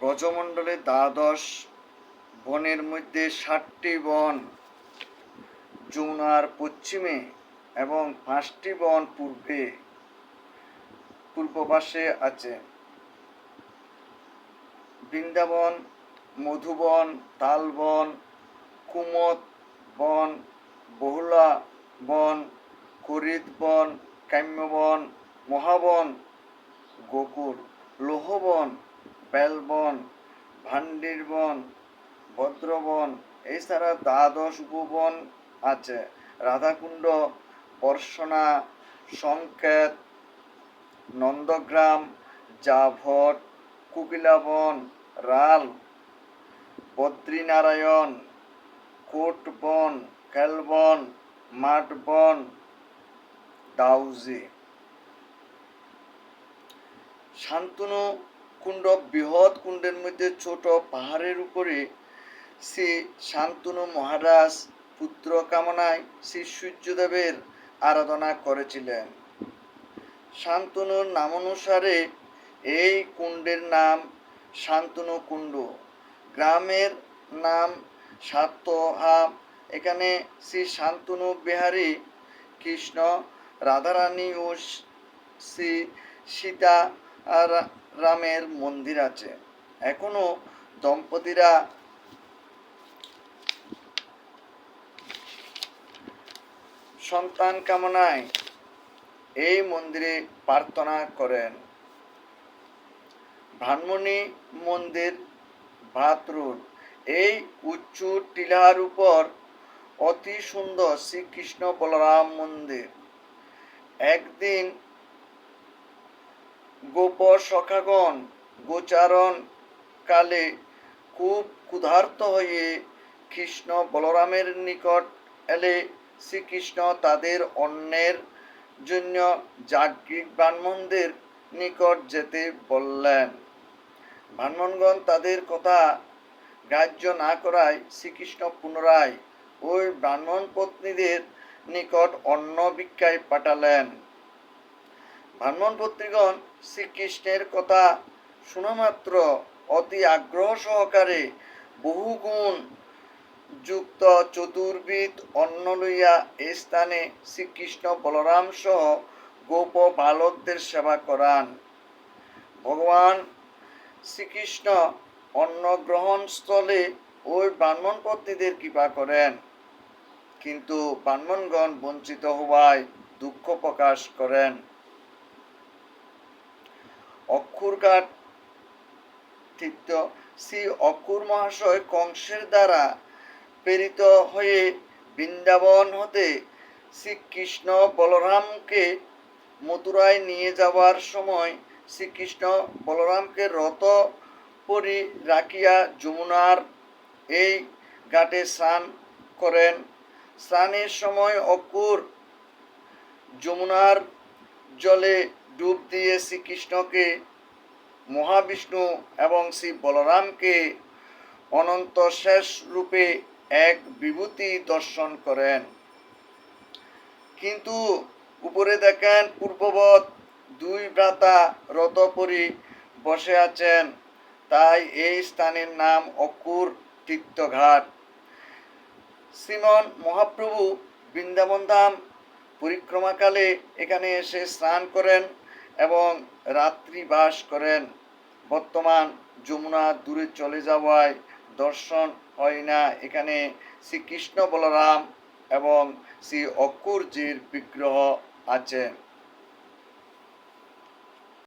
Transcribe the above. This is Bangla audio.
ব্রজমণ্ডলে দ্বাদশ বনের মধ্যে ষাটটি বন, যমুনার পশ্চিমে এবং পাঁচটি বন পূর্বে পূর্ব পাশে আছে। বৃন্দাবন, মধুবন, তালবন কুমত বন, বহুলা বন, করিত বন কাম্যবন মহাবন গোকুল লোহবন বেলবন ভান্ডির বন ভদ্রবন এছাড়া দ্বাদশ উপবন আছে। রাধাকুণ্ড পর্ষণা সংকেত, নন্দগ্রাম, জাভট, কুকিলাবন, রাল, বদ্রীনারায়ণ, কোটবন, খেলবন, মাঠবন, দাউজি। শান্তনু কুণ্ড, বৃহৎ কুণ্ডের মধ্যে ছোট পাহাড়ের উপরে শ্রী শান্তনু মহারাজ পুত্র কামনায় শ্রী সূর্যদেবের আরাধনা করেছিলেন। শান্তনুর নামানুসারে এই কুণ্ডের নাম শান্তনু কুণ্ড। গ্রামের নাম সাতহা। এখানে শ্রী শান্তনু বিহারী, কৃষ্ণ, রাধারানী ও শ্রী সীতা রা- রামের মন্দির আছে। এখনও দম্পতিরা সন্তান কামনায় এই মন্দিরে প্রার্থনা করেন। ভানমণি মন্দির ভাত রোড এই উচ্চ টিলার উপর অতি সুন্দর শ্রীকৃষ্ণ বলরাম মন্দির। একদিন গোপ সখাগণ গোচারণ কালে খুব ক্ষুধার্ত হয়ে কৃষ্ণ বলরামের নিকট এলে শ্রীকৃষ্ণ তাদের অন্যের জন্য যাজ্ঞিক ব্রাহ্মণদের নিকট যেতে বললেন। ব্রাহ্মণগণ তাদের কথা গ্রাহ্য না করায় শ্রীকৃষ্ণ পুনরায় ওই ব্রাহ্মণ পত্নীদের নিকট অন্ন ভিক্ষায় পাঠালেন। ব্রাহ্মণ পত্নীগণ শ্রীকৃষ্ণের কথা শোনামাত্র অতি আগ্রহ সহকারে বহুগুণ যুক্ত চতুর্বিদ অন্ন লইয়া এই স্থানে শ্রীকৃষ্ণ বলরাম সহ গোপ বালকদের সেবা করান। ভগবান শ্রীকৃষ্ণ অন্ন গ্রহণ স্থলে ওই ব্রাহ্মণ পত্নীদের কৃপা করেন। কিন্তু ব্রাহ্মণগণ বঞ্চিত হওয়ায় দুঃখ প্রকাশ করেন। অক্ষুরঘাট তীর্থ শ্রী অক্ষুর মহাশয় কংসের দ্বারা প্রেরিত হয়ে বৃন্দাবন হতে শ্রীকৃষ্ণ বলরামকে মথুরায় নিয়ে যাওয়ার সময় শ্রীকৃষ্ণ বলরামকে রত পরি রাখিয়া যমুনার এই ঘাটে স্নান করেন। স্নানের সময় অকুর যমুনার জলে ডুব দিয়ে শ্রীকৃষ্ণকে, মহাবিষ্ণু এবং শ্রী বলরামকে অনন্ত শেষ রূপে এক বিভূতি দর্শন করেন। কিন্তু উপরে দেখেন পূর্ববৎ দুই ভ্রাতা রতপরি বসে আছেন, তাই এই স্থানের নাম অকুর তীর্থঘাট। শ্রীমন মহাপ্রভু বৃন্দাবন ধাম পরিক্রমাকালে এখানে এসে স্নান করেন। এবং রাত্রি বাস করেন। বর্তমান যমুনা দূরে চলে যাওয়ায় দর্শন হয় না। এখানে শ্রীকৃষ্ণ বলরাম এবং শ্রী অকুরজির বিগ্রহ আছে।